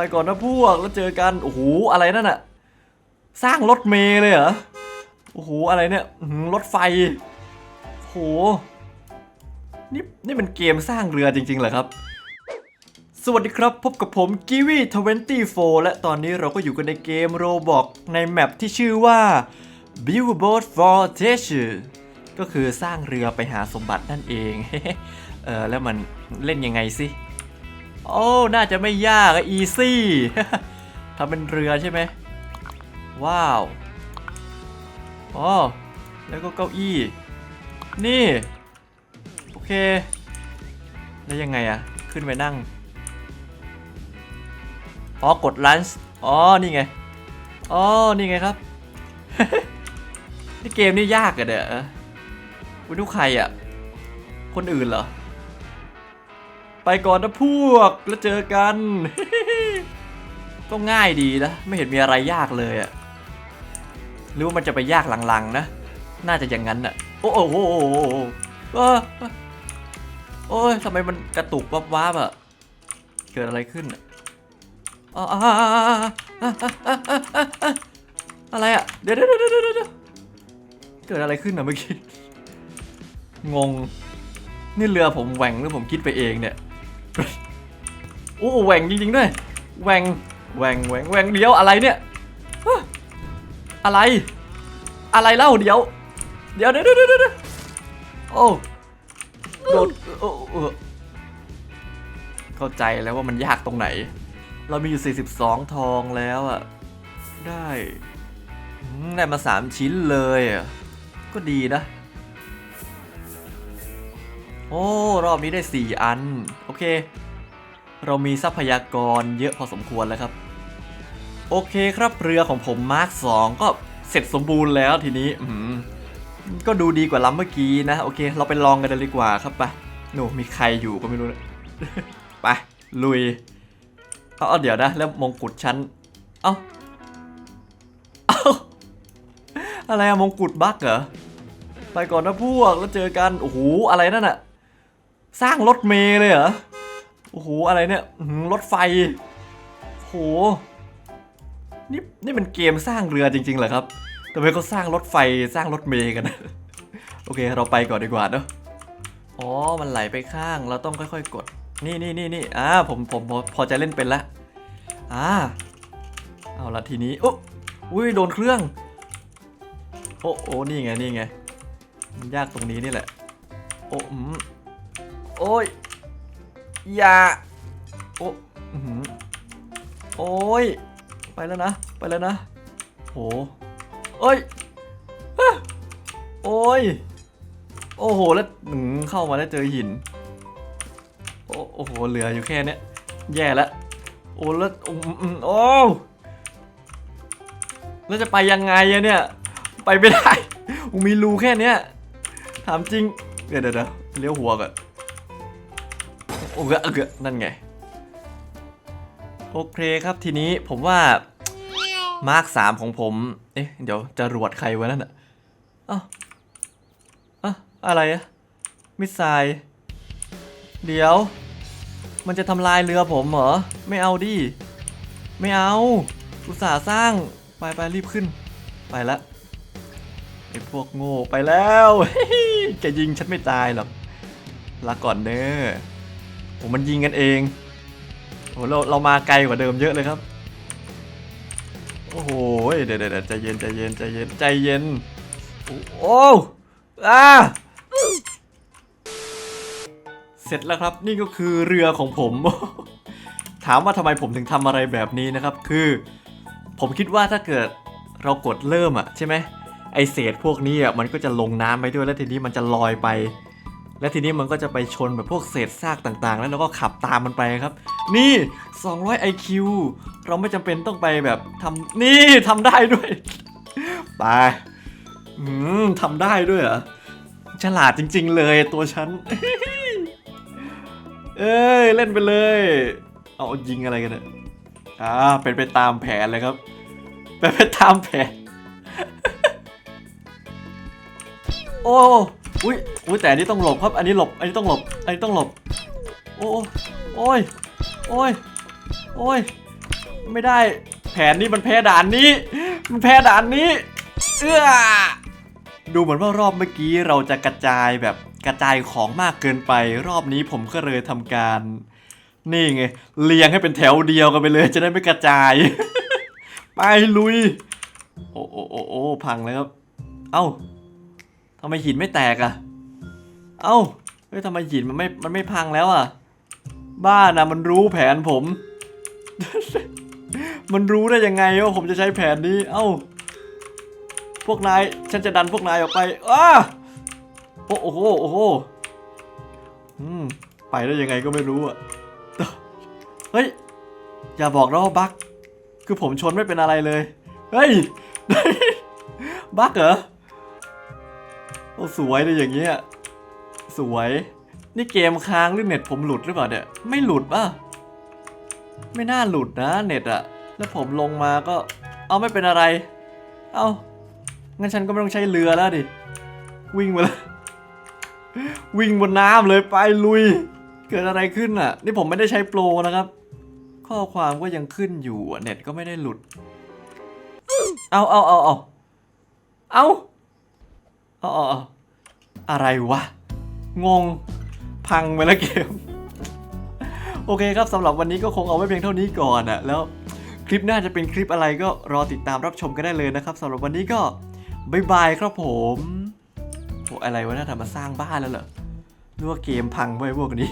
ไปก่อนนะพวกแล้วเจอกันโอ้โหอะไรนั่นอะสร้างรถเมล์เลยเหรอโอ้โหอะไรเนี่ยรถไฟโอ้โหนี่นี่มันเกมสร้างเรือจริงๆเหรอครับ สวัสดีครับพบกับผมกิวี24 และตอนนี้เราก็อยู่กันในเกมโรบอกในแมปที่ชื่อว่า Build Boat for Treasure ก็คือสร้างเรือไปหาสมบัตินั่นเองเออแล้วมันเล่นยังไงสิ โอ้ น่าจะไม่ยากอะอีซี่ทำเป็นเรือใช่ไหม ว้าวอ๋อแล้วก็เก้าอี้ นี่ โอเค แล้วยังไงอะขึ้นไปนั่ง อ๋อ กดลันช์อ๋อ นี่ไง อ๋อ นี่ไงครับ นี่เกมนี่ยากอะเด้อวินุใครอะคนอื่นเหรอ ไปก่อนนะพวก แล้วเจอกัน ก็ง่ายดีนะ ไม่เห็นมีอะไรยากเลยอะหรือว่ามันจะไปยากหลังๆนะ น่าจะอย่างนั้นอะโอ้โหโอ้โอ้ยทำไมมันกระตุกวับวับๆอะเกิดอะไรขึ้นอะอ๋ออะไรอะเดี๋ยวเดี๋ยวเดี๋ยวเดี๋ยวเดี๋ยวเกิดอะไรขึ้นอะเมื่อกี้ งง นี่เรือผมแหว่งหรือผมคิดไปเองเนี่ย โอ้แหว่งจริงๆด้วยแหว่งแหว่งแหว่งแหว่งเดียวอะไรเนี่ยอะไร อะไรเล่าเดี๋ยว เดี๋ยวเดี๋ยวเดี๋ยวเดี๋ยวเดี๋ยวโอ้โดดโอ้เข้าใจแล้วว่ามันยากตรงไหน เรามีอยู่ 42 ทองแล้วอะได้ได้มา 3 ชิ้นเลยอะก็ดีนะ โอ้ รอบนี้ได้ 4 อัน โอเค เรามีทรัพยากรเยอะพอสมควรแล้วครับ โอเคครับเรือของผมมาร์ค2ก็เสร็จสมบูรณ์แล้วทีนี้อืมก็ดูดีกว่าลำเมื่อกี้นะ โอเค เราไปลองกันเลยดีกว่าครับไปหนูมีใครอยู่ก็ไม่รู้นะไปลุยเอาเดี๋ยวนะ แล้วมงกุฎฉันเอ้าเอ้าอะไรอะมงกุฎบักเหรอ ไปก่อนนะพวกแล้วเจอกัน โอ้โห อะไรนั่นอะ สร้างรถเมล์เลยเหรอ โอ้โห อะไรเนี่ยรถไฟ โห นี่นี่มันเกมสร้างเรือจริงๆเหรอครับทำไมเขาสร้างรถไฟสร้างรถเมล์กัน โอเค เราไปก่อนดีกว่าเนอะอ๋อ มันไหลไปข้าง เราต้องค่อยๆ กด นี่นี่นี่นี่อ่า ผมผมพอพอจะเล่นเป็นละ อ่า เอาละทีนี้อ้อุ้ย โดนเครื่อง โอ้โอ้นี่ไง นี่ไง มันยากตรงนี้นี่แหละ โอ้อืม โอ้ย อย่า โอ้โอ้ย ไปแล้วนะ ไปแล้วนะ โหโอ้ยโอ้ย โอ้โห แล้วอื้อหือเข้ามาแล้วเจอหิน โอ้โอ้โห เหลืออยู่แค่เนี้ย แย่แล้วโอ้แล้วอืมอืมโอ้แล้วจะไปยังไงอะเนี่ย ไปไม่ได้มีรูแค่เนี้ย ถามจริง เดี๋ยวเดี๋ยวเลี้ยวหัวก่อน โอ้เกอกอนั่นไง โอเคครับทีนี้ผมว่ามาร์คสามของผม เอ๊ะ เดี๋ยวจะรวดใครไว้นั่นอะอ้าวอะอะไรอะมิสไซล์เดี๋ยว มันจะทำลายเรือผมเหรอ ไม่เอาดิ ไม่เอา อุตส่าห์สร้าง ไปไปรีบขึ้น ไปละไอพวกโง่ไปแล้ว จะยิงฉันไม่ตายหรอกลาก่อนเด้อ ผมมันยิงกันเองโอ้เราเรามาไกลกว่าเดิมเยอะเลยครับ โอ้โหเดี๋ยวเดี๋ยวเดี๋ยวใจเย็นใจเย็นใจเย็นใจเย็น โอ้อ้าเสร็จแล้วครับนี่ก็คือเรือของผม ถามว่าทำไมผมถึงทำอะไรแบบนี้นะครับ คือ ผมคิดว่าถ้าเกิดเรากดเริ่มอะใช่ไหมไอเศษพวกนี้อะมันก็จะลงน้ำไปด้วยแล้วทีนี้มันจะลอยไป และทีนี้มันก็จะไปชนแบบพวกเศษซากต่างๆ แล้วเราก็ขับตามมันไปครับ นี่ 200 IQ เราไม่จำเป็นต้องไปแบบทำนี่ทำได้ด้วย ไปอืมทำได้ด้วยเหรอฉลาดจริง ๆ เลยตัวฉัน เอ้ย เล่นไปเลย เอายิงอะไรกันเนี่ยอ่าเป็นไปตามแผนเลยครับ เป็นไปตามแผน โอ้ อุ้ยอุ้ยแต่อันนี้ต้องหลบครับ อันนี้หลบ อันนี้ต้องหลบ อันนี้ต้องหลบ โอ้โอ้ย โอ้ย โอ้ย ไม่ได้ แผนนี้มันแพ้ด่านนี้ มันแพ้ด่านนี้ เอื้อ ดูเหมือนว่ารอบเมื่อกี้เราจะกระจายแบบกระจายของมากเกินไป รอบนี้ผมก็เลยทำการ นี่ไง เรียงให้เป็นแถวเดียวกันไปเลย จะได้ไม่กระจาย ไปลุย โอ้โอ้โอ้พังแล้วครับ เอ้า ทำไมหินไม่แตกอะเอ้า เฮ้ยทำไมหินมันไม่ มันไม่พังแล้วอะบ้านะมันรู้แผนผม มันรู้ได้ยังไงว่าผมจะใช้แผนนี้ เอ้า พวกนาย ฉันจะดันพวกนายออกไปอ้าโอ้โอ้โหโอ้โหอืม ไปได้ยังไงก็ไม่รู้อะเฮ้ย อย่าบอกนะว่าบั๊กคือผมชนไม่เป็นอะไรเลย เฮ้ย บั๊กเหรอ โอ้สวยเลยอย่างเงี้ย สวย นี่เกมค้างหรือเน็ตผมหลุดหรือเปล่าเนี่ย ไม่หลุดป่ะ ไม่น่าหลุดนะเน็ตอะแล้วผมลงมาก็ เอาไม่เป็นอะไร เอางั้นฉันก็ไม่ต้องใช้เรือแล้วดิ วิ่งมาเลยวิ่งบนน้ำเลยไปลุย เกิดอะไรขึ้นอะ นี่ผมไม่ได้ใช้โปรนะครับ ข้อความก็ยังขึ้นอยู่เน็ตก็ไม่ได้หลุด เอาเอาเอาเอาเอาเอออะไรวะ งง พังไปแล้วเกม โอเคครับสำหรับวันนี้ก็คงเอาไว้เพียงเท่านี้ก่อนอะแล้วคลิปหน้าจะเป็นคลิปอะไรก็รอติดตามรับชมกันได้เลยนะครับสำหรับวันนี้ก็บายบายครับผมโอ้อะไรวะน่าทำมาสร้างบ้านแล้วเหรอนึกว่าเกมพังไว้พวกนี้